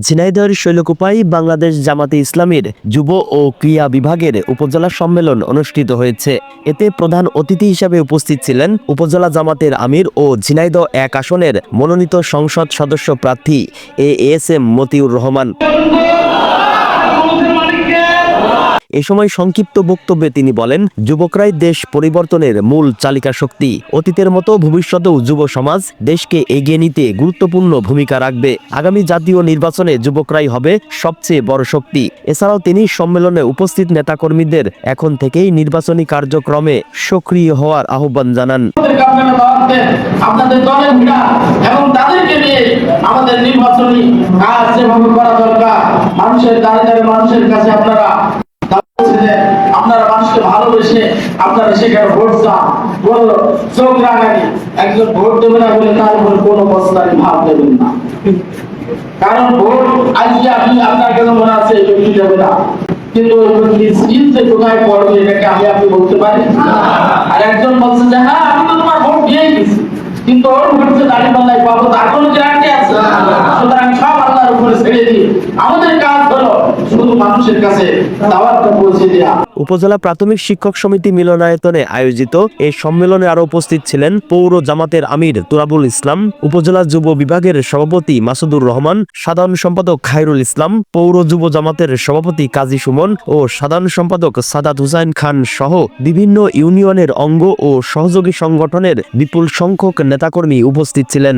ঝিনাইদহের শৈলকুপাই বাংলাদেশ জামাতে ইসলামের যুব ও ক্রিয়া বিভাগের উপজেলা সম্মেলন অনুষ্ঠিত হয়েছে। এতে প্রধান অতিথি হিসাবে উপস্থিত ছিলেন উপজেলা জামাতের আমির ও ঝিনাইদহ এক আসনের মনোনীত সংসদ সদস্য প্রার্থী A S M Motiur Rahman. এ সময় সংক্ষিপ্ত বক্তব্যে তিনি বলেন, যুবকরাই দেশ পরিবর্তনের মূল চালিকা শক্তি। অতীতের মতো ভবিষ্যতেও যুব সমাজ দেশকে এগিয়ে নিতে গুরুত্বপূর্ণ ভূমিকা রাখবে। আগামী জাতীয় নির্বাচনে যুবকরাই হবে সবচেয়ে বড় শক্তি। এছাড়াও তিনি সম্মেলনে উপস্থিত নেতাকর্মীদের এখন থেকেই নির্বাচনী কার্যক্রমে সক্রিয় হওয়ার আহ্বান জানান। আমাদের নির্বাচনী কাজ যেভাবে করা দরকার, মানুষের দাঁড়ে দাঁড়ে মানুষের কাছে আপনারা আপনারা মানুষকে ভালোবেসে আপনারা সেখানে ভোট চান। বলল, চোখ একজন ভোট দেবে না বলে তার উপরে কোনো ভাব দেবেন না। কারণ ভোট আজকে আপনি আপনার মনে আছে, এই ব্যক্তি দেবে না। কিন্তু আমি হ্যাঁ আমাদের কাজ মানুষের কাছে দাওয়াতটা পৌঁছে দেওয়া উপজেলা প্রাথমিক শিক্ষক সমিতি মিলনায়তনে আয়োজিত এই সম্মেলনে আরও উপস্থিত ছিলেন পৌর জামাতের আমির তুরাবুল ইসলাম উপজেলা যুব বিভাগের সভাপতি মাসুদুর রহমান সাধারণ সম্পাদক খায়রুল ইসলাম পৌর যুব জামাতের সভাপতি কাজী সুমন ও সাধারণ সম্পাদক সাদাত হুসাইন খান সহ বিভিন্ন ইউনিয়নের অঙ্গ ও সহযোগী সংগঠনের বিপুল সংখ্যক নেতাকর্মী উপস্থিত ছিলেন।